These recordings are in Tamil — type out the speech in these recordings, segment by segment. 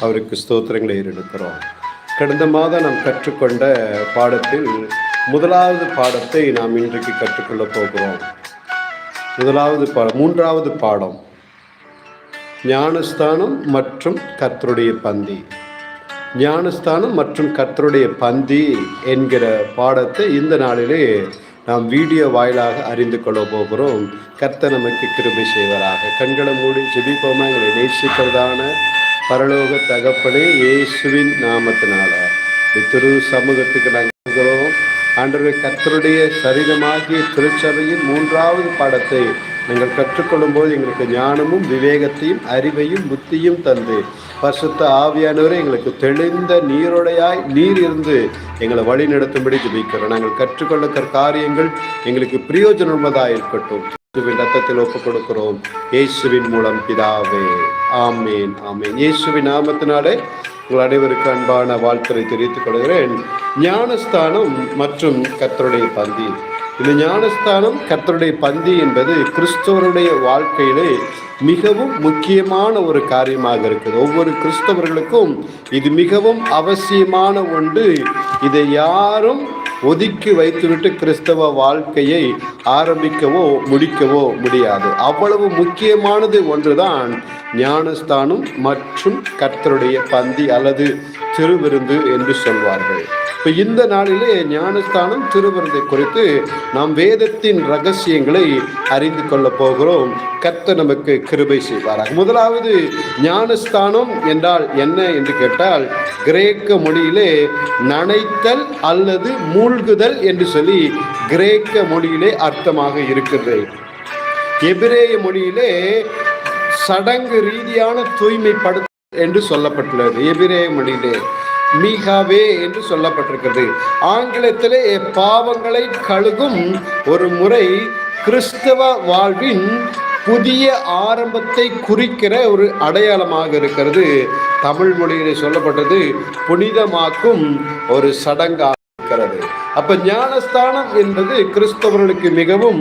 அவருக்கு ஸ்தோத்திரங்களை ஏறெடுக்கிறோம். கடந்த மாதம் நாம் கற்றுக்கொண்ட பாடத்தில் முதலாவது பாடத்தை நாம் இன்றைக்கு கற்றுக்கொள்ளப் போகிறோம். முதலாவது பாடம் மூன்றாவது பாடம். ஞானஸ்தானம் மற்றும் கர்த்தருடைய பந்தி. ஞானஸ்தானம் மற்றும் கர்த்தருடைய பந்தி என்கிற பாடத்தை இந்த நாளிலே நாம் வீடியோ வாயிலாக அறிந்து கொள்ள போகிறோம். கர்த்த நமக்கு கிருபை செய்வராக. கண்களை மூடி ஜெபிப்போமா? எங்களை நேசிக்கிறதான பரலோக தகப்பனே இயேசுவின் நாமத்தினால. திரு சமூகத்துக்கு நாங்கள் வருகிறோம் கத்தருடைய சரீரமாகிய திருச்சபையின் மூன்றாவது பாடத்தை நாங்கள் கற்றுக்கொள்ளும் போது எங்களுக்கு ஞானமும் விவேகத்தையும் அறிவையும் புத்தியும் தந்து பசுத்த ஆவியானவரை எங்களுக்கு தெளிந்த நீரோடையாய் நீர் இருந்து எங்களை வழி நடத்தும்படி ஜபிக்கிறோம். நாங்கள் கற்றுக்கொள்ள காரியங்கள் எங்களுக்கு பிரயோஜனமுள்ளதாக இருக்கட்டும் இயேசுவின் ரத்தத்தில் ஒப்புக் கொடுக்கிறோம் இயேசுவின் மூலம் பிதாவே. ஆமேன் ஆமேன். இயேசுவின் நாமத்தினாலே உங்கள் அனைவருக்கு அன்பான வாழ்த்துறை தெரிவித்துக் கொள்கிறேன். ஞானஸ்தானம் மற்றும் கர்த்தருடைய பந்தி. இந்த ஞானஸ்தானம் கர்த்தருடைய பந்தி என்பது கிறிஸ்தவருடைய வாழ்க்கையிலே மிகவும் முக்கியமான ஒரு காரியமாக இருக்குது. ஒவ்வொரு கிறிஸ்தவர்களுக்கும் இது மிகவும் அவசியமான ஒன்று. இதை யாரும் ஒதுக்கி வைத்துவிட்டு கிறிஸ்தவ வாழ்க்கையை ஆரம்பிக்கவோ முடிக்கவோ முடியாது. அவ்வளவு முக்கியமானது ஒன்றுதான் ஞானஸ்தானம் மற்றும் கர்த்தருடைய பந்தி அல்லது திருவிருந்து என்று சொல்வார்கள். இப்போ இந்த நாளிலே ஞானஸ்தானம் திருவருந்தை குறித்து நாம் வேதத்தின் ரகசியங்களை அறிந்து கொள்ள போகிறோம். கர்த்த நமக்கு கிருபை செய்வாராக. முதலாவது ஞானஸ்தானம் என்றால் என்ன என்று கேட்டால் கிரேக்க மொழியிலே நனைத்தல் அல்லது மூழ்குதல் என்று சொல்லி கிரேக்க மொழியிலே அர்த்தமாக இருக்கிறது. எபிரேய மொழியிலே சடங்கு ரீதியான தூய்மைப்படுத்த என்று சொல்லப்பட்டுள்ளது. எபிரேய மொழியிலே மீகாவே என்று சொல்லப்பட்டிருக்கிறது. ஆங்கிலத்திலே பாவங்களை கழுகும் ஒரு முறை கிறிஸ்தவ வாழ்வின் புதிய ஆரம்பத்தை குறிக்கிற ஒரு அடையாளமாக இருக்கிறது. தமிழ் மொழியிலே சொல்லப்பட்டது புனிதமாக்கும் ஒரு சடங்காக அப்ப ஞானஸ்தானம் என்பது கிறிஸ்தவர்களுக்கு மிகவும்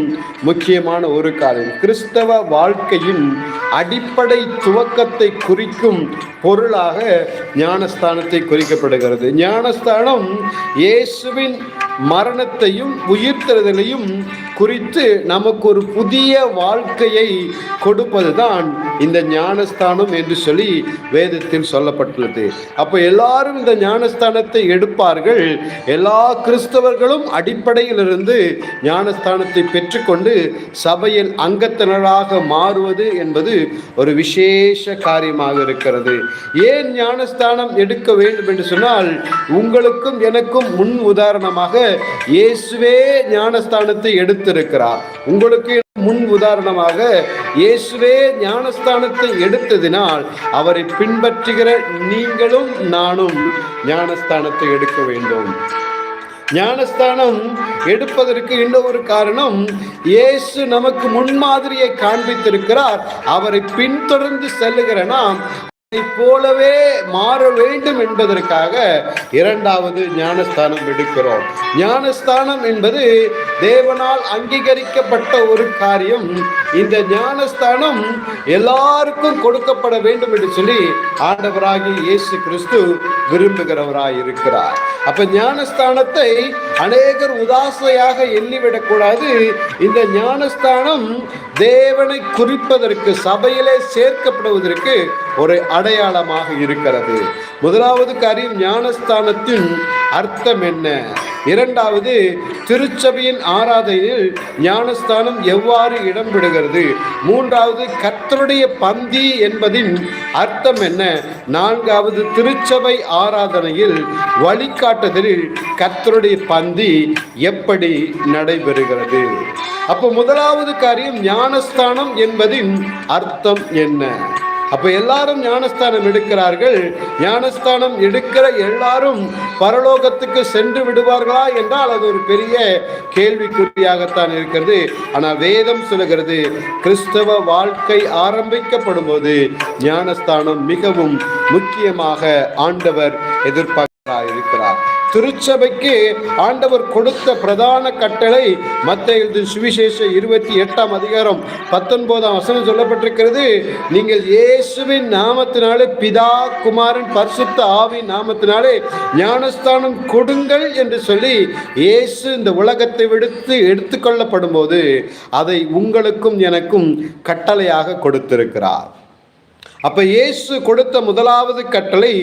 முக்கியமான ஒரு காரியம். கிறிஸ்தவ வாழ்க்கையின் அடிப்படை துவக்கத்தை குறிக்கும் பொருளாக ஞானஸ்தானத்தை குறிக்கப்படுகிறது. ஞானஸ்தானம் இயேசுவின் மரணத்தையும் உயிர்த்தெழுதலையும் குறித்து நமக்கு ஒரு புதிய வாழ்க்கையை கொடுப்பதுதான் இந்த ஞானஸ்தானம் என்று சொல்லி வேதத்தில் சொல்லப்பட்டுள்ளது. அப்போ எல்லாரும் இந்த ஞானஸ்தானத்தை எடுப்பார்கள். எல்லா கிறிஸ்தவ கிறிஸ்தவர்களும் அடிப்படையிலிருந்து ஞானஸ்தானத்தை பெற்றுக்கொண்டு சபையில் அங்கத்தினராக மாறுவது என்பது ஒரு விசேஷ காரியமாக இருக்கிறது. ஏன் ஞானஸ்தானம் எடுக்க வேண்டும் என்று சொன்னால் உங்களுக்கும் எனக்கும் முன் உதாரணமாக இயேசுவே ஞானஸ்தானத்தை எடுத்திருக்கிறார். உங்களுக்கு முன் உதாரணமாக இயேசுவே ஞானஸ்தானத்தை எடுத்ததினால் அவரை பின்பற்றுகிற நீங்களும் நானும் ஞானஸ்தானத்தை எடுக்க வேண்டும். ஞானஸ்தானம் எடுப்பதற்கு இன்னொரு காரணம் இயேசு நமக்கு முன்மாதிரியை காண்பித்திருக்கிறார். அவரை பின்தொடர்ந்து செல்லுகிற நாம் போலவே மாற வேண்டும் என்பதற்காக இரண்டாவது ஞானஸ்தானம் எடுக்கிறோம். ஞானஸ்தானம் என்பது தேவனால் அங்கீகரிக்கப்பட்ட ஒரு காரியம். இந்த ஞானஸ்தானம் எல்லாருக்கும் கொடுக்கப்பட வேண்டும் என்று சொல்லி ஆண்டவராகி இயேசு கிறிஸ்து விரும்புகிறவராய் இருக்கிறார் அப்ப ஞானஸ்தானத்தை அநேகர் உதாசையாக எண்ணிவிடக் கூடாது இந்த ஞானஸ்தானம் தேவனை குறிப்பதற்கு சபையிலே சேர்க்கப்படுவதற்கு ஒரு அடையாளமாக இருக்கிறது. முதலாவது காரியம் ஞானஸ்தானத்தின் அர்த்தம் என்ன? இரண்டாவது திருச்சபையின் ஆராதனையில் ஞானஸ்தானம் எவ்வாறு இடம்பெறுகிறது? மூன்றாவது கர்த்தருடைய பந்தி என்பதின் அர்த்தம் என்ன? நான்காவது திருச்சபை ஆராதனையில் வழிகாட்டுதலில் கர்த்தருடைய பந்தி எப்படி நடைபெறுகிறது? அப்போ முதலாவது காரியம் ஞானஸ்தானம் என்பதின் அர்த்தம் என்ன? அப்ப எல்லாரும் ஞானஸ்தானம் எடுக்கிறார்கள். ஞானஸ்தானம் எடுக்கிற எல்லாரும் பரலோகத்துக்கு சென்று விடுவார்களா என்றால் அது ஒரு பெரிய கேள்விக்குறியாகத்தான் இருக்கிறது. ஆனால் வேதம் சொல்லுகிறது கிறிஸ்தவ வாழ்க்கை ஆரம்பிக்கப்படும் போது ஞானஸ்தானம் மிகவும் முக்கியமாக ஆண்டவர் எதிர்பார்க்க இருக்கிறார். திருச்சபைக்கு ஆண்டவர் கொடுத்த பிரதான கட்டளை மத்திய சுவிசேஷ இருபத்தி எட்டாம் அதிகாரம் பத்தொன்பதாம் வசனம் சொல்லப்பட்டிருக்கிறது நீங்கள் இயேசுவின் நாமத்தினாலே பிதா குமாரன் பரிசுத்த ஆவின் நாமத்தினாலே ஞானஸ்தானம் கொடுங்கள் என்று சொல்லி இயேசு இந்த உலகத்தை விடுத்து எடுத்துக்கொள்ளப்படும் போது அதை உங்களுக்கும் எனக்கும் கட்டளையாக கொடுத்திருக்கிறார். அப்ப இயேசு கொடுத்த முதலாவது கட்டளை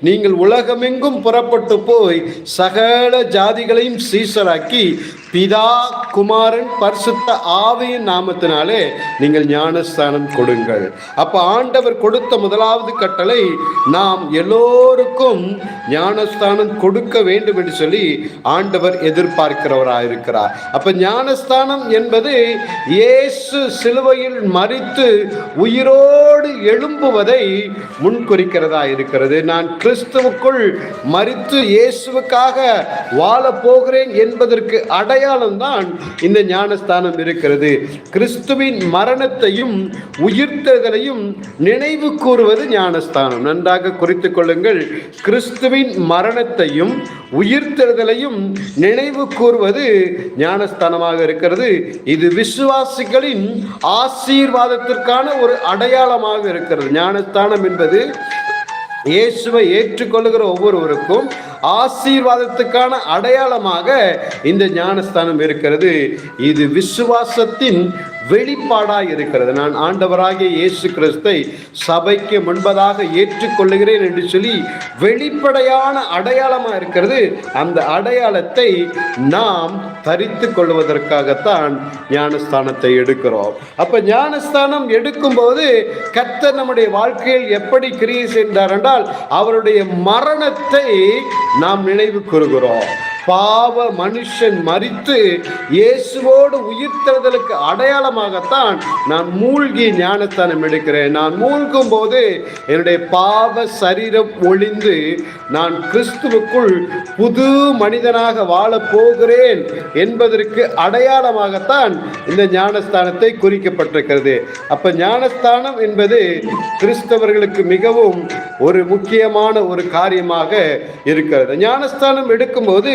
நீங்கள் உலகமெங்கும் புறப்பட்டு போய் சகல ஜாதிகளையும் சீசராக்கி பிதா குமாரன் பரிசுத்த ஆவியின் நாமத்தினாலே நீங்கள் ஞானஸ்தானம் கொடுங்கள். அப்ப ஆண்டவர் கொடுத்த முதலாவது கட்டளை நாம் எல்லோருக்கும் ஞானஸ்தானம் கொடுக்க வேண்டும் என்று சொல்லி ஆண்டவர் எதிர்பார்க்கிறவராயிருக்கிறார். அப்ப ஞானஸ்தானம் என்பது இயேசு சிலுவையில் மறித்து உயிரோடு எழும்புவதை முன்குறிக்கிறதா இருக்கிறது. நான் கிறிஸ்துவுக்குள் மறித்து இயேசுவுக்காக வாழப் போகிறேன் என்பதற்கு அடையாளம் தான் இந்த ஞானஸ்தானம் இருக்கிறது. கிறிஸ்துவின் மரணத்தையும் உயிர்த்தெழுதலையும் நினைவு கூறுவது ஞானஸ்தானம். நன்றாக குறித்துக் கொள்ளுங்கள். கிறிஸ்துவின் மரணத்தையும் உயிர்த்தெழுதலையும் நினைவு கூறுவது ஞானஸ்தானமாக இருக்கிறது. இது விசுவாசிகளின் ஆசீர்வாதத்திற்கான ஒரு அடையாளமாக இருக்கிறது. ஞானஸ்தானம் என்பது இயேசுவை ஏற்றுக்கொள்ளுகிற ஒவ்வொருவருக்கும் ஆசீர்வாதத்துக்கான அடையாளமாக இந்த ஞானஸ்தானம் இருக்கிறது. இது விசுவாசத்தின் வெளிப்பாடாக இருக்கிறது. நான் ஆண்டவராகிய இயேசு கிறிஸ்தை சபைக்கு முன்பதாக ஏற்றுக்கொள்ளுகிறேன் என்று சொல்லி வெளிப்படையான அடையாளமாக இருக்கிறது. அந்த அடையாளத்தை நாம் தரித்து கொள்வதற்காகத்தான் ஞானஸ்தானத்தை எடுக்கிறோம். அப்போ ஞானஸ்தானம் எடுக்கும்போது கர்த்தர் நம்முடைய வாழ்க்கையில் எப்படி கிரியை செய்தார் என்றால் அவருடைய மரணத்தை நாம் நினைவு கூறுகிறோம். பாவ மனுஷன் மறித்து இயேசுவோடு உயிர்த்தெழுதலுக்கு அடையாளமாகத்தான் நான் மூழ்கி ஞானஸ்தானம் எடுக்கிறேன். நான் மூழ்கும் போது என்னுடைய பாவ சரீரம் ஒளிந்து நான் கிறிஸ்துவுக்குள் புது மனிதனாக வாழப் போகிறேன் என்பதற்கு அடையாளமாகத்தான் இந்த ஞானஸ்தானத்தை குறிக்கப்பட்டிருக்கிறது. அப்ப ஞானஸ்தானம் என்பது கிறிஸ்தவர்களுக்கு மிகவும் ஒரு முக்கியமான ஒரு காரியமாக இருக்கிறது. ஞானஸ்தானம் எடுக்கும்போது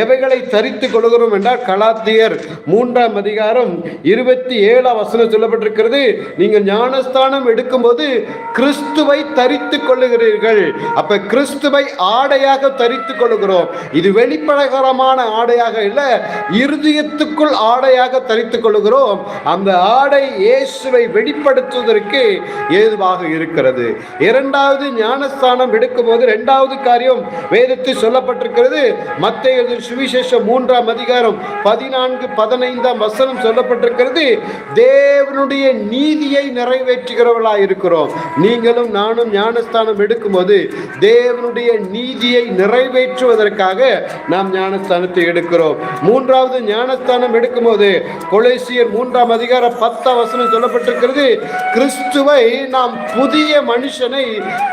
எவைகளை தரித்து கொள்கிறோம் என்றால் கலாத்தியர் மூன்றாம் அதிகாரம் இருபத்தி ஏழாம் வசனம் சொல்லப்பட்டிருக்கிறது. நீங்கள் ஞானஸ்தானம் எடுக்கும்போது கிறிஸ்துவை தரித்து கொள்ளுகிறீர்கள். அப்ப கிறிஸ்துவை ஆடையாக தரித்து கொள்கிறோம் இது வெளிப்படகரமான ஆடையாக இல்லை இருதயத்துக்குள் ஆடையாக தரித்து கொள்கிறோம் அந்த ஆடை இயேசுவை வெளிப்படுத்துவதற்கு ஏதுவாக இருக்கிறது. இரண்டாவது ஞானஸ்தானம் எடுக்கும்போது இரண்டாவது காரியம் வேதத்தில் சொல்லப்பட்டிருக்கிறது. மத்திய சுவிசேஷம் மூன்றாம் அதிகாரம் பதினான்கு பதினைந்தாம் வசனம் சொல்லப்பட்டிருக்கிறது. தேவனுடைய நீதியை நிறைவேற்றுகிறவர்களாக இருக்கிறோம். நீங்களும் நானும் ஞானஸ்தானம் எடுக்கும்போது தேவனுடைய நீதியை நிறைவேற்றுவதற்காக நாம் ஞானஸ்தானத்தை எடுக்கிறோம். மூன்றாவது ஞானஸ்தானம் எடுக்கும்போது கொலேசியர் மூன்றாம் அதிகாரம் பத்தாம் வசனம் சொல்லப்பட்டிருக்கிறது. கிறிஸ்துவை நாம் புதிய மனுஷனை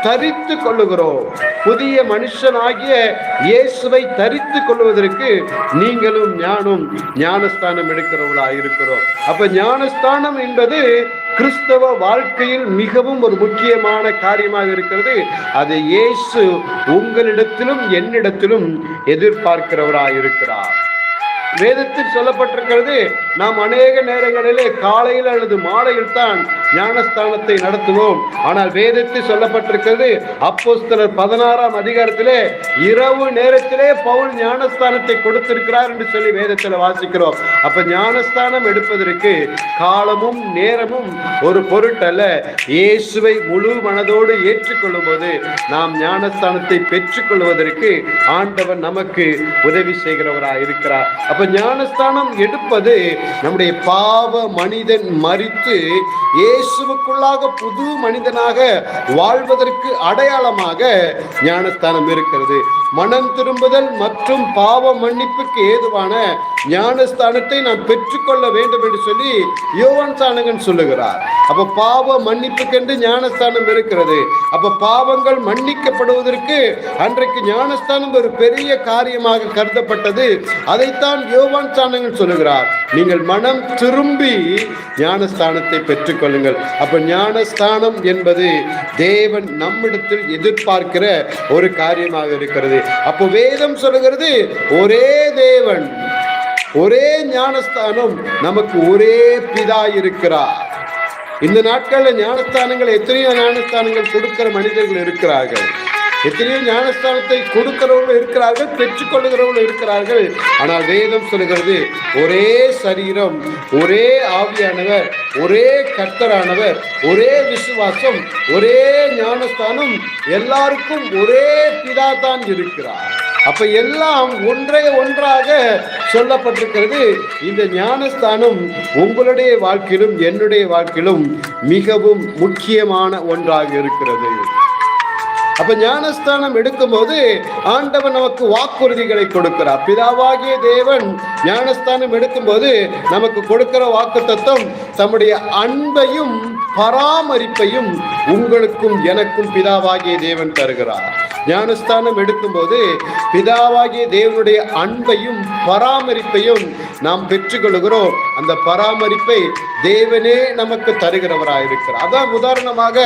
தரித்து கொள்ளுகிறோம். புதிய மனுஷனாகிய இயேசுவை தரித்து கொள்வதற்கு நீங்களும் ஞானம் ஞானஸ்தானம் எடுக்கிறவர்களா இருக்கிறோம் அப்ப ஞானஸ்தானம் என்பது கிறிஸ்தவ வாழ்க்கையில் மிகவும் ஒரு முக்கியமான காரியமாக இருக்கிறது. அதை இயேசு உங்களிடத்திலும் என்னிடத்திலும் எதிர்பார்க்கிறவராய் இருக்கிறார் வேதத்தில் சொல்லப்பட்டிருக்கிறது நாம் அநேக நேரங்களிலே காலையில் அல்லது மாலையில் தான் ஞானஸ்தானத்தை நடத்துவோம். ஆனால் வேதத்தில் சொல்லப்பட்டிருக்கிறது அப்போஸ்தலர் பதினாறாம் அதிகாரத்திலே இரவு நேரத்திலே பவுல் ஞானஸ்தானத்தை கொடுத்திருக்கிறார் என்று சொல்லி வேதத்தில் வாசிக்கிறோம். அப்ப ஞானஸ்தானம் எடுப்பதற்கு காலமும் நேரமும் ஒரு பொருட்டல்ல. இயேசுவை முழு மனதோடு ஏற்றுக்கொள்ளும் போது நாம் ஞானஸ்தானத்தை பெற்றுக்கொள்வதற்கு ஆண்டவர் நமக்கு உதவி செய்கிறவராக இருக்கிறார் அப்ப ஞானஸ்தானம் எடுப்பது நம்முடைய பாவ மனிதன் மறித்து இயேசுவுக்குள்ளாக புது மனிதனாக வாழ்வதற்கு அடையாளமாக ஞானஸ்தானம் இருக்கிறது. மனம் திரும்புதல் மற்றும் பாவ மன்னிப்புக்கு ஏதுவான ஞானஸ்தானத்தை நாம் பெற்றுக்கொள்ள வேண்டும் என்று சொல்லி யோவான் சாணகன் சொல்லுகிறார். அப்ப பாவ மன்னிப்புக்கென்று ஞானஸ்தானம் இருக்கிறது. அப்ப பாவங்கள் மன்னிக்கப்படுவதற்கு அன்றைக்கு ஞானஸ்தானம் ஒரு பெரிய காரியமாக கருதப்பட்டது. அதைத்தான் யோவான் சாணகன் சொல்லுகிறார். நீங்கள் மனம் திரும்பி ஞானஸ்தானத்தை பெற்றுக்கொள்ளுங்கள். அப்ப ஞானஸ்தானம் என்பது தேவன் நம்மிடத்தில் எதிர்பார்க்கிற ஒரு காரியமாக இருக்கிறது. அப்போ வேதம் சொல்லுகிறது ஒரே தேவன் ஒரே ஞானஸ்தானம் நமக்கு ஒரே பிதா இருக்கிறார். இந்த நாட்களில் ஞானஸ்தானங்கள் எத்தனையோ ஞானஸ்தானங்கள் கொடுக்கிற மனிதர்கள் இருக்கிறார்கள். எத்தனையோ ஞானஸ்தானத்தை கொடுக்கிறவர்கள் இருக்கிறார்கள் பெற்றுக்கொள்ளுகிறவர்கள் இருக்கிறார்கள். ஆனால் வேதம் சொல்லுகிறது ஒரே சரீரம் ஒரே ஆவியானவர் ஒரே கர்த்தரானவர் ஒரே விசுவாசம் ஒரே ஞானஸ்தானம் எல்லாருக்கும் ஒரே பிதா தான் இருக்கிறார். அப்ப எல்லாம் ஒன்றே ஒன்றாக சொல்லப்பட்டிருக்கிறது. இந்த ஞானஸ்தானம் உங்களுடைய வாழ்க்கையிலும் என்னுடைய வாழ்க்கையிலும் மிகவும் முக்கியமான ஒன்றாக இருக்கிறது. அப்ப ஞானஸ்தானம் எடுக்கும்போது ஆண்டவன் நமக்கு வாக்குறுதிகளை கொடுக்கிறார். பிதாவாகிய தேவன் ஞானஸ்தானம் எடுக்கும்போது நமக்கு கொடுக்கிற வாக்கு தத்துவம் தம்முடைய அன்பையும் பராமரிப்பையும் உங்களுக்கும் எனக்கும் பிதாவாகிய தேவன் தருகிறார். ஞானஸ்தானம் எடுக்கும்போது பிதாவாகிய தேவனுடைய அன்பையும் பராமரிப்பையும் நாம் பெற்றுக்கொள்கிறோம். அந்த பராமரிப்பை தேவனே நமக்கு தருகிறவராயிருக்கிறார் அதான் உதாரணமாக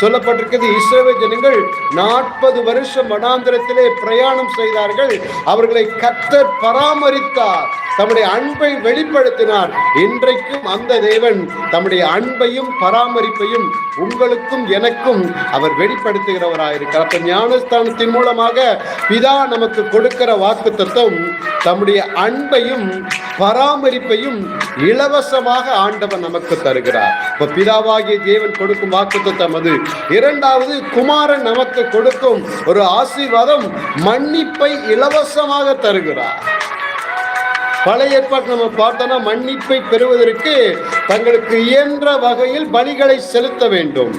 சொல்லப்பட்டிருக்கிறது இஸ்ரவேல் ஜனங்கள் நாற்பது வருஷம் வனாந்திரத்திலே பிரயாணம் செய்தார்கள். அவர்களை கத்தர் பராமரித்தார். தம்முடைய அன்பை வெளிப்படுத்தினார். இன்றைக்கும் அந்த தேவன் தம்முடைய அன்பையும் பராமரிப்பையும் உங்களுக்கும் எனக்கும் அவர் வெளிப்படுத்துகிறவராயிருக்கிறார். அப்ப ஞானஸ்தானத்தின் மூலமாக பிதா நமக்கு கொடுக்கிற வாக்கு தத்துவம் தம்முடைய அன்பையும் பராமரிப்பையும் இலவசமாக ஆண்டவன் நமக்கு தருகிறார். இப்ப பிதாவாகிய தேவன் கொடுக்கும் வாக்கு தத்துவம் அது. இரண்டாவது குமாரன் நமக்கு கொடுக்கும் ஒரு ஆசீர்வாதம் மன்னிப்பை இலவசமாக தருகிறார். பழைய ஏற்பாட்டு நம்ம பார்த்தோம்னா மன்னிப்பை பெறுவதற்கு தங்களுக்கு இயன்ற வகையில் பலிகளை செலுத்த வேண்டும்.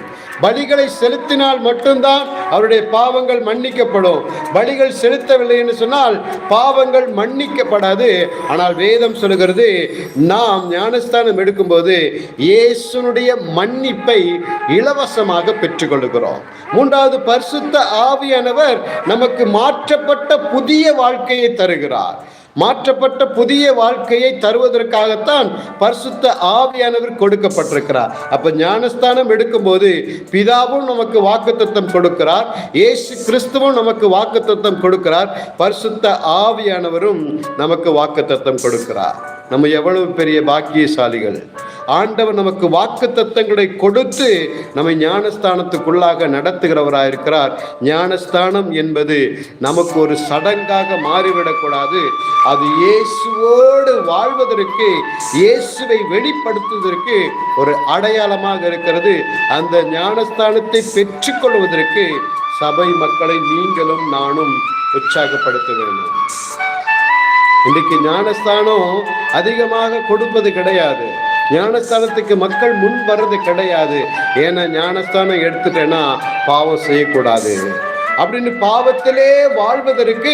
பலிகளை செலுத்தினால் மட்டும்தான் அவருடைய பாவங்கள் மன்னிக்கப்படும். பலிகள் செலுத்தவில்லை என்று சொன்னால் பாவங்கள் மன்னிக்கப்படாது. ஆனால் வேதம் சொல்லுகிறது நாம் ஞானஸ்தானம் எடுக்கும்போது இயேசுனுடைய மன்னிப்பை இலவசமாக பெற்றுக்கொள்கிறோம் மூன்றாவது பரிசுத்த ஆவியானவர் நமக்கு மாற்றப்பட்ட புதிய வாழ்க்கையை தருகிறார். மாற்றப்பட்ட புதிய வாழ்க்கையை தருவதற்காகத்தான் பரிசுத்த ஆவியானவர் கொடுக்கப்பட்டிருக்கிறார். அப்ப ஞானஸ்தானம் எடுக்கும்போது பிதாவும் நமக்கு வாக்குத்தத்தம் கொடுக்கிறார். ஏசு கிறிஸ்துவும் நமக்கு வாக்குத்தத்தம் கொடுக்கிறார். பரிசுத்த ஆவியானவரும் நமக்கு வாக்குத்தத்தம் கொடுக்கிறார். நம்ம எவ்வளவு பெரிய பாக்கியசாலிகள். ஆண்டவர் நமக்கு வாக்கு தத்தங்களை கொடுத்து நம்மை ஞானஸ்தானத்துக்குள்ளாக நடத்துகிறவராயிருக்கிறார். ஞானஸ்தானம் என்பது நமக்கு ஒரு சடங்காக மாறிவிடக்கூடாது. அது இயேசுவோடு வாழ்வதற்கு இயேசுவை வெளிப்படுத்துவதற்கு ஒரு அடையாளமாக இருக்கிறது. அந்த ஞானஸ்தானத்தை பெற்றுக்கொள்வதற்கு சபை மக்களை நீங்களும் நானும் உற்சாகப்படுத்த வேண்டும். இன்றைக்கு ஞானஸ்தானம் அதிகமாக கொடுப்பது கிடையாது. ஞானஸ்தானத்துக்கு மக்கள் முன் வர்றது கிடையாது. ஏன்னா ஞானஸ்தானம் எடுத்துட்டேன்னா பாவம் செய்யக்கூடாது. அப்படின்னு பாவத்திலே வாழ்வதற்கு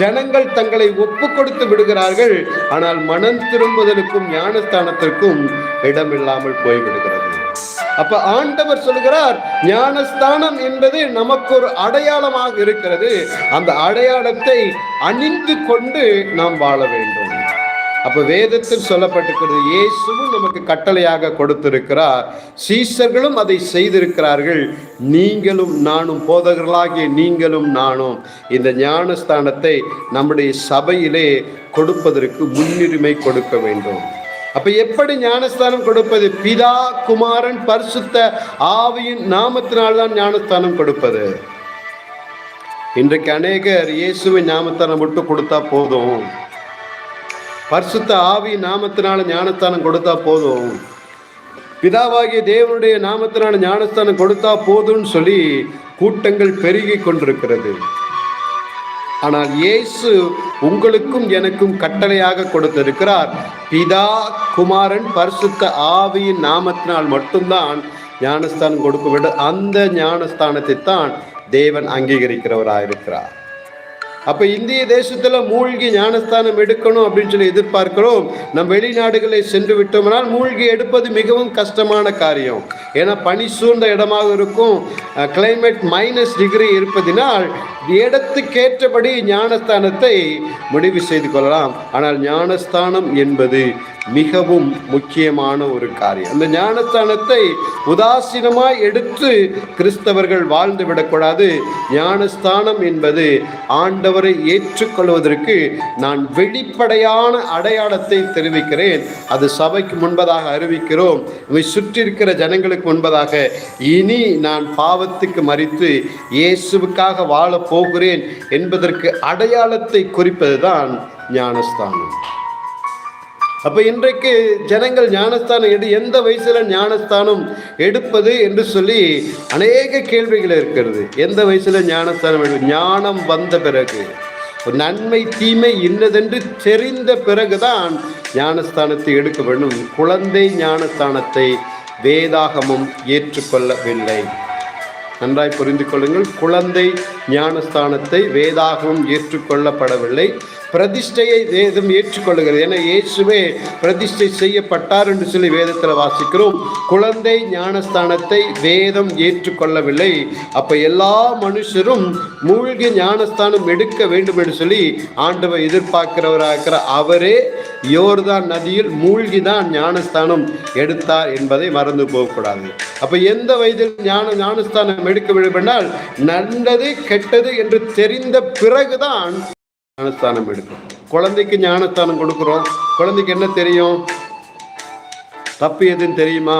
ஜனங்கள் தங்களை ஒப்பு கொடுத்து விடுகிறார்கள். ஆனால் மனம் திரும்புதலுக்கும் ஞானஸ்தானத்திற்கும் இடமில்லாமல் போய்விடுகிறது. அப்ப ஆண்டவர் சொல்கிறார் ஞானஸ்தானம் என்பது நமக்கு ஒரு அடையாளமாக இருக்கிறது. அந்த அடையாளத்தை அணிந்து கொண்டு நாம் வாழ வேண்டும். அப்ப வேதத்தில் சொல்லப்பட்டிருக்கிறது இயேசுவும் நமக்கு கட்டளையாக கொடுத்திருக்கிறார். சீசர்களும் அதை செய்திருக்கிறார்கள். நீங்களும் நானும் போதகர்களாகிய நீங்களும் நானும் இந்த ஞானஸ்தானத்தை நம்முடைய சபையிலே கொடுப்பதற்கு முன்னுரிமை கொடுக்க வேண்டும். அப்ப எப்படி ஞானஸ்தானம் கொடுப்பது? பிதா குமாரன் பரிசுத்த ஆவியின் நாமத்தினால்தான் ஞானஸ்தானம் கொடுப்பது. இன்றைக்கு அநேகர் இயேசுவின் நாமத்தானம் விட்டு கொடுத்தா போதும். பரிசுத்த ஆவி நாமத்தினால ஞானஸ்தானம் கொடுத்தா போதும். பிதாவாகிய தேவனுடைய நாமத்தினால ஞானஸ்தானம் கொடுத்தா போதும்னு சொல்லி கூட்டங்கள் பெருகி கொண்டிருக்கிறது. ஆனால் இயேசு உங்களுக்கும் எனக்கும் கட்டளையாக கொடுத்திருக்கிறார். பிதா குமாரன் பரிசுத்த ஆவியின் நாமத்தினால் மட்டும்தான் ஞானஸ்தானம் கொடுக்க வேண்டும் அந்த ஞானஸ்தானத்தை தான் தேவன் அங்கீகரிக்கிறவராயிருக்கிறார். அப்ப இந்திய தேசத்துல மூழ்கி ஞானஸ்தானம் எடுக்கணும் அப்படின்னு சொல்லி எதிர்பார்க்கிறோம். நம் வெளிநாடுகளை சென்று விட்டோம்னால் மூழ்கி எடுப்பது மிகவும் கஷ்டமான காரியம். ஏன்னா பனி சூழ்ந்த இடமாக இருக்கும். கிளைமேட் மைனஸ் டிகிரி இருப்பதினால் இடத்துக்கேற்றபடி ஞானஸ்தானத்தை முடிவு செய்து கொள்ளலாம். ஆனால் ஞானஸ்தானம் என்பது மிகவும் முக்கியமான ஒரு காரியம். அந்த ஞானஸ்தானத்தை உதாசீனமாய் எடுத்து கிறிஸ்தவர்கள் வாழ்ந்து விடக்கூடாது. ஞானஸ்தானம் என்பது ஆண்டவரை ஏற்றுக்கொள்வதற்கு நான் வெளிப்படையான அடையாளத்தை தெரிவிக்கிறேன். அது சபைக்கு முன்பதாக அறிவிக்கிறோம். இவை சுற்றி இருக்கிற ஜனங்களுக்கு முன்பதாக இனி நான் பாவத்துக்கு மறித்து இயேசுவுக்காக வாழப் போகிறேன் என்பதற்கு அடையாளத்தை குறிப்பதுதான் ஞானஸ்தானம். அப்ப இன்றைக்கு ஜனங்கள் ஞானஸ்தானம் எடு எந்த வயசுல ஞானஸ்தானம் எடுப்பது என்று சொல்லி அநேக கேள்விகள் இருக்கிறது. எந்த வயசுல ஞானஸ்தானம் எடு ஞானம் வந்த பிறகு. ஒரு நன்மை தீமை இன்னதென்று தெரிந்த பிறகுதான் ஞானஸ்தானத்தை எடுக்க வேண்டும். குழந்தை ஞானஸ்தானத்தை வேதாகமும் ஏற்றுக்கொள்ளவில்லை. நன்றாய் புரிந்து கொள்ளுங்கள். குழந்தை ஞானஸ்தானத்தை வேதாகமும் ஏற்றுக்கொள்ளப்படவில்லை. பிரதிஷ்டையை வேதம் ஏற்றுக்கொள்ளுகிறது. ஏன்னா இயேசுவே பிரதிஷ்டை செய்யப்பட்டார் என்று சொல்லி வேதத்தில் வாசிக்கிறோம். குழந்தை ஞானஸ்தானத்தை வேதம் ஏற்றுக்கொள்ளவில்லை. அப்ப எல்லா மனுஷரும் மூழ்கி ஞானஸ்தானம் எடுக்க வேண்டும் என்று சொல்லி ஆண்டவர் எதிர்பார்க்கிறவராக இருக்கிற அவரே யோர்தான் நதியில் மூழ்கிதான் ஞானஸ்தானம் எடுத்தார் என்பதை மறந்து போகக்கூடாது. அப்ப எந்த வயதில் ஞான ஞானஸ்தானம் எடுக்க வேண்டும் என்றால் நல்லது கெட்டது என்று தெரிந்த பிறகுதான் ஞானஸ்தானம் எடுக்கும். குழந்தைக்கு ஞானஸ்தானம் கொடுக்குறோம். குழந்தைக்கு என்ன தெரியும்? தப்பு எதுன்னு தெரியுமா?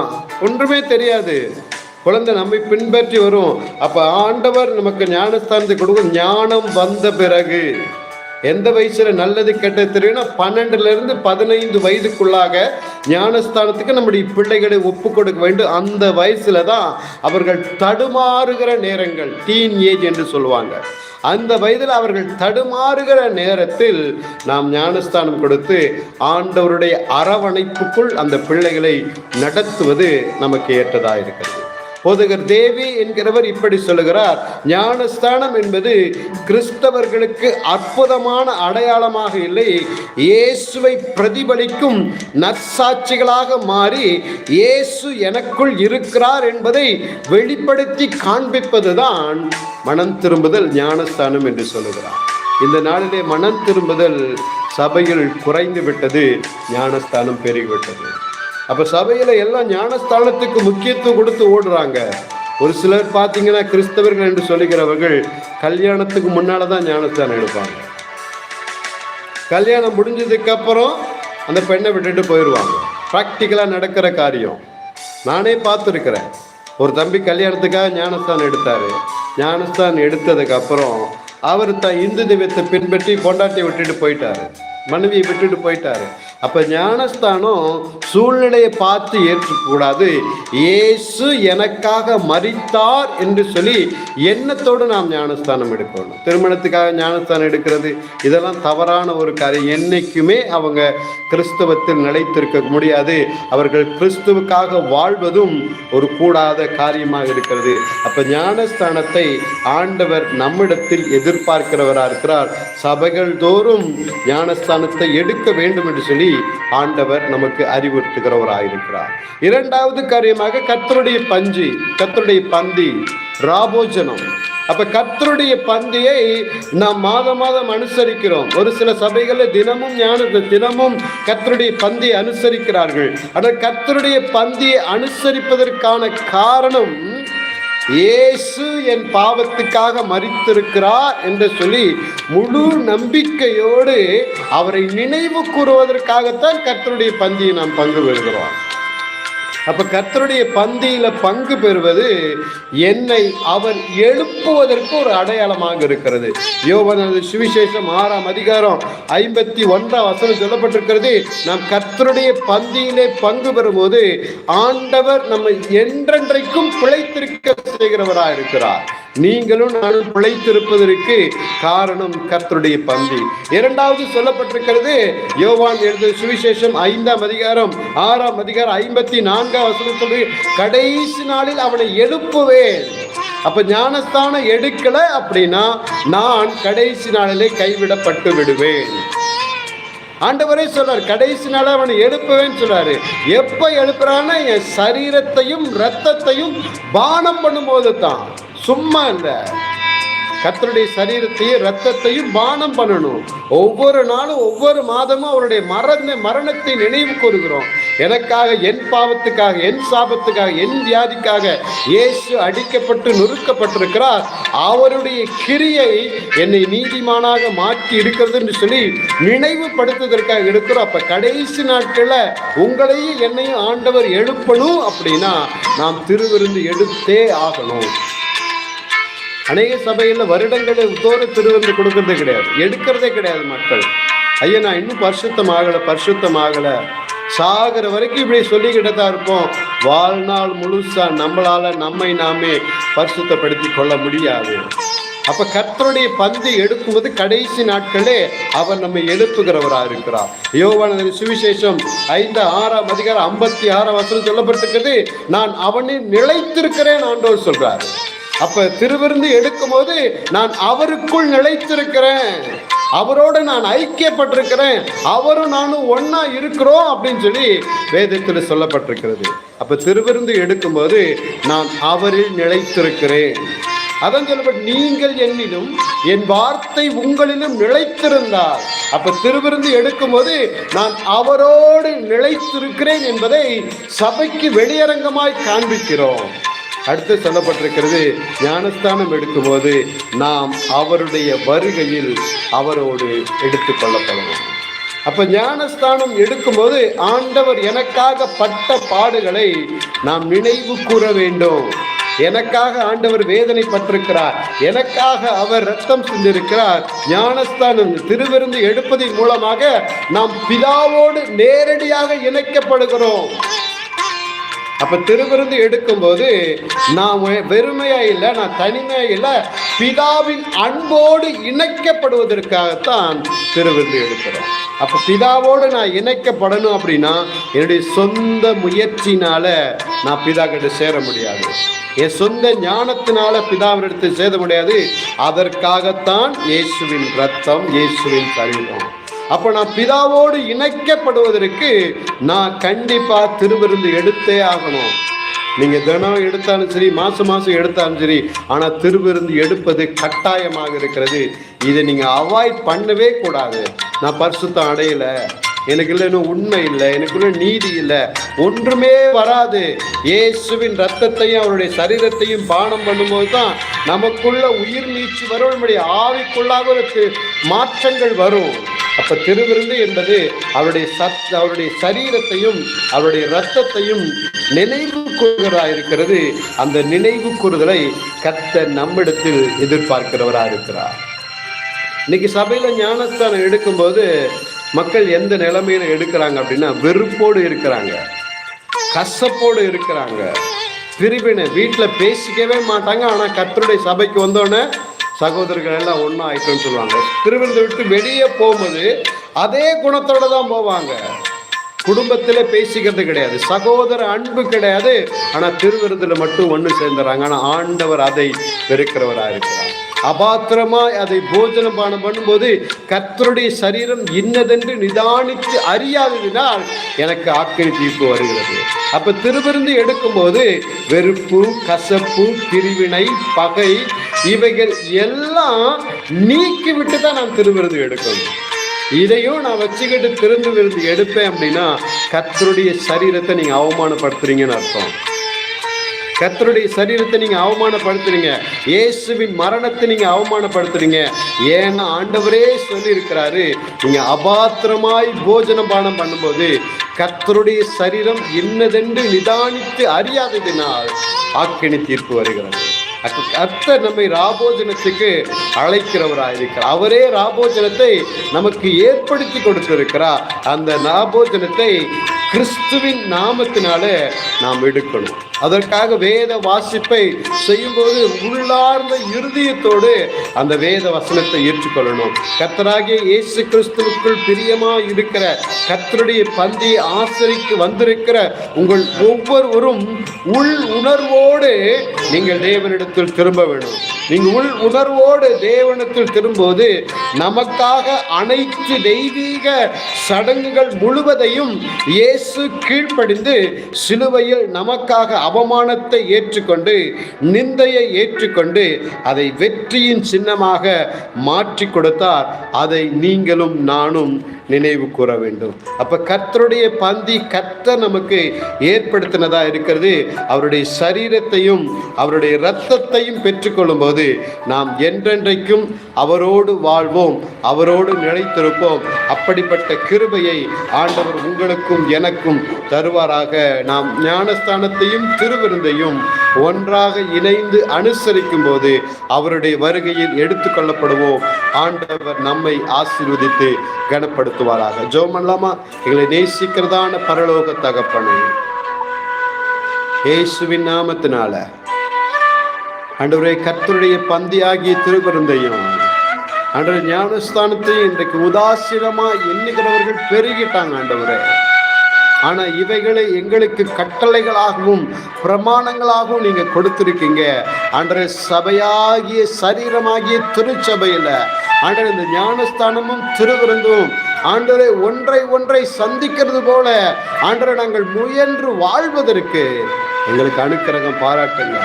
ஒன்றுமே தெரியாது. குழந்தை நம்மை பின்பற்றி வரும். அப்ப ஆண்டவர் நமக்கு ஞானஸ்தானத்தை கொடுக்கும். ஞானம் வந்த பிறகு எந்த வயசுல நல்லது கெட்டது தெரியும்னா பன்னெண்டுல இருந்து பதினைந்து வயதுக்குள்ளாக ஞானஸ்தானத்துக்கு நம்முடைய பிள்ளைகளை ஒப்பு கொடுக்க வேண்டும். அந்த வயசுல தான் அவர்கள் தடுமாறுகிற நேரங்கள் டீன் ஏஜ் என்று சொல்லுவாங்க. அந்த வயதில் அவர்கள் தடுமாறுகிற நேரத்தில் நாம் ஞானஸ்தானம் கொடுத்து ஆண்டவருடைய அரவணைப்புக்குள் அந்த பிள்ளைகளை நடத்துவது நமக்கு ஏற்றதாக இருக்கிறது போதகர் தேவி என்கிறவர் இப்படி சொல்லுகிறார். ஞானஸ்தானம் என்பது கிறிஸ்தவர்களுக்கு அற்புதமான அடையாளமாக இல்லை. இயேசுவை பிரதிபலிக்கும் நற்சாட்சிகளாக மாறி இயேசு எனக்குள் இருக்கிறார் என்பதை வெளிப்படுத்தி காண்பிப்பதுதான் மனம் திரும்புதல் ஞானஸ்தானம் என்று சொல்லுகிறார். இந்த நாளிலே மனம் திரும்புதல் சபையில் குறைந்து விட்டது ஞானஸ்தானம் பெருகிவிட்டது அப்ப சபையில எல்லாம் ஞானஸ்தானத்துக்கு முக்கியத்துவம் கொடுத்து ஓடுறாங்க. ஒரு சிலர் பார்த்தீங்கன்னா கிறிஸ்தவர்கள் என்று சொல்லுகிறவர்கள் கல்யாணத்துக்கு முன்னால தான் ஞானஸ்தானம் எடுப்பாங்க. கல்யாணம் முடிஞ்சதுக்கு அப்புறம் அந்த பெண்ணை விட்டுட்டு போயிடுவாங்க. ப்ராக்டிக்கலாக நடக்கிற காரியம். நானே பார்த்துருக்கிறேன். ஒரு தம்பி கல்யாணத்துக்காக ஞானஸ்தானம் எடுத்தார். ஞானஸ்தானம் எடுத்ததுக்கு அப்புறம் அவர் தான் இந்து தெய்வத்தை பின்பற்றி பொண்டாட்டியை விட்டுட்டு போயிட்டாரு. மனைவியை விட்டுட்டு போயிட்டாரு. அப்போ ஞானஸ்தானம் சூழ்நிலையை பார்த்து ஏற்றுக்கூடாது. ஏசு எனக்காக மறித்தார் என்று சொல்லி எண்ணத்தோடு நாம் ஞானஸ்தானம் எடுக்கணும். திருமணத்துக்காக ஞானஸ்தானம் எடுக்கிறது. இதெல்லாம் தவறான ஒரு காரியம். என்னைக்குமே அவங்க கிறிஸ்தவத்தில் நிலைத்திருக்க முடியாது. அவர்கள் கிறிஸ்துவுக்காக வாழ்வதும் ஒரு கூடாத காரியமாக இருக்கிறது. அப்போ ஞானஸ்தானத்தை ஆண்டவர் நம்மிடத்தில் எதிர்பார்க்கிறவராக இருக்கிறார். சபைகள் தோறும் ஞானஸ்தானத்தை எடுக்க வேண்டும் என்று சொல்லி ஆண்டவர் நமக்கு அறிவுறுத்துகிறவராயிருக்கிறார். இரண்டாவது காரியமாக கத்தருடைய பஞ்சு கத்தருடைய பந்தி ராபோஜனம். அப்ப கத்தருடைய பந்தியை நாம் மாதம் மாதம் அனுசரிக்கிறோம். ஒரு சில சபைகளில் தினமும் ஞான தினமும் கத்தருடைய பந்தியை அனுசரிக்கிறார்கள். ஆனால் கத்தருடைய பந்தியை அனுசரிப்பதற்கான காரணம் இயேசு என் பாவத்துக்காக மறித்திருக்கிறார் என்று சொல்லி முழு நம்பிக்கையோடு அவரை நினைவு கூறுவதற்காகத்தான் கர்த்தருடைய பந்தியை நாம் பங்கு பெறுகிறோம். அப்ப கர்த்தருடைய பந்தியில பங்கு பெறுவது என்னை அவர் எழுப்புவதற்கு ஒரு அடையாளமாக இருக்கிறது. யோவனது சுவிசேஷம் ஆறாம் அதிகாரம் ஐம்பத்தி ஒன்றாம் வசனம் சொல்லப்பட்டிருக்கிறது. நாம் கர்த்தருடைய பந்தியிலே பங்கு பெறும்போது ஆண்டவர் நம்மை என்றென்றைக்கும் பிழைத்திருக்க செய்கிறவராக இருக்கிறார் நீங்களும் நானும் பிழைத்திருப்பதற்கு காரணம் கர்த்தருடைய பந்தி. இரண்டாவது சொல்லப்பட்டிருக்கிறது யோவான் எழுத சுவிசேஷம் ஐந்தாம் அதிகாரம் ஆறாம் அதிகாரம் ஐம்பத்தி நான்காம் வசனம் சொல்லி கடைசி நாளில் அவனை எழுப்புவேன். அப்ப ஞானஸ்தானம் எடுக்கல அப்படின்னா நான் கடைசி நாளிலே கைவிடப்பட்டு விடுவேன். ஆண்டவரே சொல்றார் கடைசி நாள் அவனை எழுப்புவேன்னு சொல்றாரு. எப்ப எழுப்புறான்னா என் சரீரத்தையும் ரத்தத்தையும் பானம் பண்ணும்போது தான் சும்மா இல்லை. கத்தருடைய சரீரத்தையும் ரத்தத்தையும் பானம் பண்ணணும். ஒவ்வொரு நாளும் ஒவ்வொரு மாதமும் அவருடைய மரண மரணத்தை நினைவு கூறுகிறோம். எனக்காக என் பாவத்துக்காக என் சாபத்துக்காக என் வியாதிக்காக இயேசு அடிக்கப்பட்டு நொறுக்கப்பட்டிருக்கிறார். அவருடைய கிரியை என்னை நீதிமானாக மாற்றி இருக்கிறதுன்னு சொல்லி நினைவுபடுத்துவதற்காக எடுக்கிறோம். அப்ப கடைசி நாட்கள்ல உங்களையும் என்னையும் ஆண்டவர் எழுப்பணும் அப்படின்னா நாம் திருவிருந்து எடுத்தே ஆகணும். அநேக சபையில் வருடங்களை தோறும் திருவிருந்து கொடுக்கறதே கிடையாது. எடுக்கிறதே கிடையாது மக்கள். ஐயா நான் இன்னும் பரிசுத்தம் ஆகலை பரிசுத்தம் ஆகலை சாகிற வரைக்கும் இப்படி சொல்லிக்கிட்டே தான் இருப்போம். வாழ்நாள் முழுசா நம்மளால நம்மை நாமே பரிசுத்தப்படுத்தி கொள்ள முடியாது. அப்ப கர்த்தருடைய பந்து எடுக்கும்போது கடைசி நாட்களே அவர் நம்மை எழுப்புகிறவராக இருக்கிறார். யோவான சுவிசேஷம் ஐந்து ஆறாம் அதிகாரம் ஐம்பத்தி ஆறாம் வசனம் சொல்லப்பட்டிருக்கிறது நான் அவனில் நிலைத்திருக்கிறேன் ஆண்டோர் சொல்றாரு. அப்ப திருவிருந்து எடுக்கும்போது நான் அவருக்குள் நிலைத்திருக்கிறேன். அவரோட நான் ஐக்கியப்பட்டிருக்கிறேன். அவரும் நானும் ஒன்னா இருக்கிறோம் அப்படின்னு சொல்லி வேதத்தில் சொல்லப்பட்டிருக்கிறது. அப்ப திருவிருந்து எடுக்கும்போது நான் அவரில் நிலைத்திருக்கிறேன். அதான் சொல்லப்பட்டு நீங்கள் என்னிலும் என் வார்த்தை உங்களிலும் நிலைத்திருந்தார் அப்ப திருவிருந்து எடுக்கும்போது நான் அவரோடு நிலைத்திருக்கிறேன் என்பதை சபைக்கு வெளியரங்கமாய் காண்பிக்கிறோம். அடுத்து சொல்லப்பட்டிருக்கிறது ஞானஸ்தானம் எடுக்கும்போது நாம் அவருடைய வருகையில் அவரோடு எடுத்து கொள்ளப்படணும் அப்போ ஞானஸ்தானம் எடுக்கும்போது ஆண்டவர் எனக்காக பட்ட பாடுகளை நாம் நினைவு கூற வேண்டும். எனக்காக ஆண்டவர் வேதனைப்பட்டிருக்கிறார். எனக்காக அவர் ரத்தம் சிந்திருக்கிறார். ஞானஸ்தானம் திருவிருந்து எடுப்பதன் மூலமாக நாம் பிதாவோடு நேரடியாக இணைக்கப்படுகிறோம். அப்ப திருவிருந்து எடுக்கும்போது நான் வெறுமையா இல்லை நான் தனிமையா இல்லை பிதாவின் அன்போடு இணைக்கப்படுவதற்காகத்தான் திருவிருந்து எடுக்கிறோம். அப்ப பிதாவோடு நான் இணைக்கப்படணும் அப்படின்னா என்னுடைய சொந்த முயற்சினால நான் பிதா கிட்ட சேர முடியாது. என் சொந்த ஞானத்தினால பிதாவினிடத்தில் சேர முடியாது. அதற்காகத்தான் இயேசுவின் ரத்தம் இயேசுவின் சரீரம். அப்போ நான் பிதாவோடு இணைக்கப்படுவதற்கு நான் கண்டிப்பாக திருவிருந்து எடுத்தே ஆகணும். நீங்கள் தினம் எடுத்தாலும் சரி மாதம் மாதம் எடுத்தாலும் சரி ஆனால் திருவிருந்து எடுப்பது கட்டாயமாக இருக்கிறது. இதை நீங்கள் அவாய்ட் பண்ணவே கூடாது. நான் பரிசுத்தம் அடையலை எனக்கு இல்லை இன்னும் உண்மை இல்லை எனக்குள்ள நீதி இல்லை ஒன்றுமே வராது. இயேசுவின் ரத்தத்தையும் அவருடைய சரீரத்தையும் பானம் பண்ணும்போது தான் நமக்குள்ள உயிர் நீச்சு வரும் நம்முடைய ஆவிக்குள்ளாக ஒரு மாற்றங்கள் வரும். அப்ப திருவிருந்து என்பது அவருடைய சத் அவருடைய சரீரத்தையும் அவருடைய ரத்தத்தையும் நினைவு கூறுகிறா இருக்கிறது அந்த நினைவு கூறுதலை கத்த நம்மிடத்தில் எதிர்பார்க்கிறவரா இருக்கிறார். இன்னைக்கு சபையில ஞானஸ்தானம் எடுக்கும்போது மக்கள் எந்த நிலைமையில எடுக்கிறாங்க அப்படின்னா வெறுப்போடு இருக்கிறாங்க. கசப்போடு இருக்கிறாங்க. பிரிவினை வீட்டில் பேசிக்கவே மாட்டாங்க. ஆனால் கத்தருடைய சபைக்கு வந்தோடனே சகோதரர்கள் எல்லாம் ஒன்றா ஆயிட்டோம்னு சொல்லுவாங்க. திருவிழந்தை விட்டு வெளியே போகும்போது அதே குணத்தோடு தான் போவாங்க. குடும்பத்தில் பேசிக்கிறது கிடையாது. சகோதர அன்பு கிடையாது. ஆனால் திருவிருந்தில் மட்டும் ஒன்று சேர்ந்துறாங்க. ஆனால் ஆண்டவர் அதை வெறுக்கிறவராக இருக்கிறார். அபாத்திரமாய் அதை போஜனம் பானம் பண்ணும்போது கர்த்தருடைய சரீரம் இன்னதென்று நிதானித்து அறியாததினால் எனக்கு ஆக்கிரி தீர்ப்பு வருகிறது. அப்ப திருவிருந்து எடுக்கும்போது வெறுப்பு கசப்பு பிரிவினை பகை இவைகள் எல்லாம் நீக்கி விட்டு தான் நான் திருவிருந்து எடுக்கணும். இதையும் நான் வச்சுக்கிட்டு திருந்து விருந்து எடுப்பேன் அப்படின்னா கத்தருடைய சரீரத்தை நீங்க அவமானப்படுத்துறீங்கன்னு அர்த்தம். கர்த்தருடைய சரீரத்தை நீங்க அவமானப்படுத்துறீங்க. இயேசுவின் மரணத்தை நீங்க அவமானப்படுத்துறீங்க. ஏன்னா ஆண்டவரே சொல்லி இருக்கிறாரு நீங்க அபாத்திரமாய் போஜன பானம் பண்ணும்போது கர்த்தருடைய சரீரம் இன்னதென்று நிதானித்து அறியாததினால் ஆக்கினி தீர்ப்பு வருகிறது. கர்த்தர் நம்மை ராபோஜனத்துக்கு அழைக்கிறவராயிருக்கிறார் அவரே ராபோஜனத்தை நமக்கு ஏற்படுத்தி கொடுத்திருக்கிறார். அந்த ராபோஜனத்தை கிறிஸ்துவின் நாமத்தினால நாம் எடுக்கணும். அதற்காக வேத வாசிப்பை செய்யும்போது உள்ளார்ந்த இருதயத்தோடு அந்த வேத வசனத்தை ஏற்றுக்கொள்ளணும். கத்தராகிய இயேசு கிறிஸ்துவுக்குள் பிரியமா இருக்கிற கர்த்தருடைய பந்தி ஆசரிக்கு வந்திருக்கிற உங்கள் ஒவ்வொருவரும் உள் உணர்வோடு நீங்கள் தேவனிடத்தில் திரும்ப வேண்டும். நீங்கள் உள் உணர்வோடு தேவனத்தில் திரும்பும்போது நமக்காக அனைத்து தெய்வீக சடங்குகள் முழுவதையும் இயேசு கீழ்ப்படிந்து சிலுவையில் நமக்காக அவமானத்தை ஏற்றுக்கொண்டு நிந்தையை ஏற்றுக்கொண்டு அதை வெற்றியின் சின்னமாக மாற்றி கொடுத்தார். அதை நீங்களும் நானும் நினைவு கூற வேண்டும். அப்ப கர்த்தருடைய பந்தி கர்த்தர் நமக்கு ஏற்படுத்தினதா இருக்கிறது. அவருடைய சரீரத்தையும் அவருடைய இரத்தத்தையும் பெற்றுக்கொள்ளும் போது நாம் என்றென்றைக்கும் அவரோடு வாழ்வோம் அவரோடு நிலைத்திருப்போம். அப்படிப்பட்ட கிருபையை ஆண்டவர் உங்களுக்கும் எனக்கும் தருவாராக. நாம் ஞானஸ்தானத்தையும் திருவிருந்தையும் ஒன்றாக இணைந்து அனுசரிக்கும் போது அவருடைய வருகையில் எடுத்துக்கொள்ளப்படுவோம். ஆண்டவர் நம்மை ஆசீர்வதித்து கனப்படுத்துவாராக ஜோம் பண்ணலாமா எங்களை நேசிக்கிறதான பரலோக தகப்பனை. இயேசுவின் நாமத்தினால. ஆண்டவரே கர்த்தருடைய பந்தியாகிய திருவிருந்தையும் ஆண்டவர் ஞானஸ்தானத்தையும் இன்றைக்கு உதாசீனமா எண்ணுகிறவர்கள் பெருகிட்டாங்க ஆண்டவரே. ஆனா இவைகளை எங்களுக்கு கட்டளைகளாகவும் பிரமாணங்களாகவும் நீங்க கொடுத்திருக்கீங்க. அன்றைய சபையாகிய சரீரமாகிய திருச்சபையில அன்றைய இந்த ஞானஸ்தானமும் திருவிருந்தும் ஆண்டரை ஒன்றை ஒன்றை சந்திக்கிறது போல ஆண்டரை நாங்கள் முயன்று வாழ்வதற்கு எங்களுக்கு அனுக்கிரகம் பாராட்டுங்க.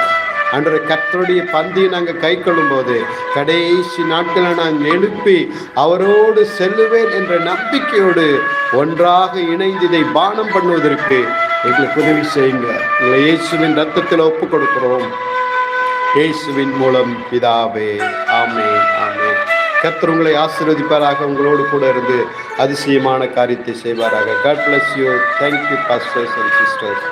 அன்றைய கத்தருடைய பந்தியை நாங்கள் கை போது கடைசி நாட்களை நாங்கள் எழுப்பி அவரோடு செல்லுவேன் என்ற நம்பிக்கையோடு ஒன்றாக இணைந்து இதை பானம் பண்ணுவதற்கு எங்களுக்கு உதவி செய்யுங்க. இல்லை இயேசுவின் ரத்தத்தில் ஒப்பு கொடுக்கிறோம் இயேசுவின் மூலம் பிதாவே ஆமே ஆமே கத்தர் உங்களை ஆசீர்வதிப்பாராக உங்களோடு கூட இருந்து அதிசயமான காரியத்தை செய்வாராக. God bless you thank you pastors and sisters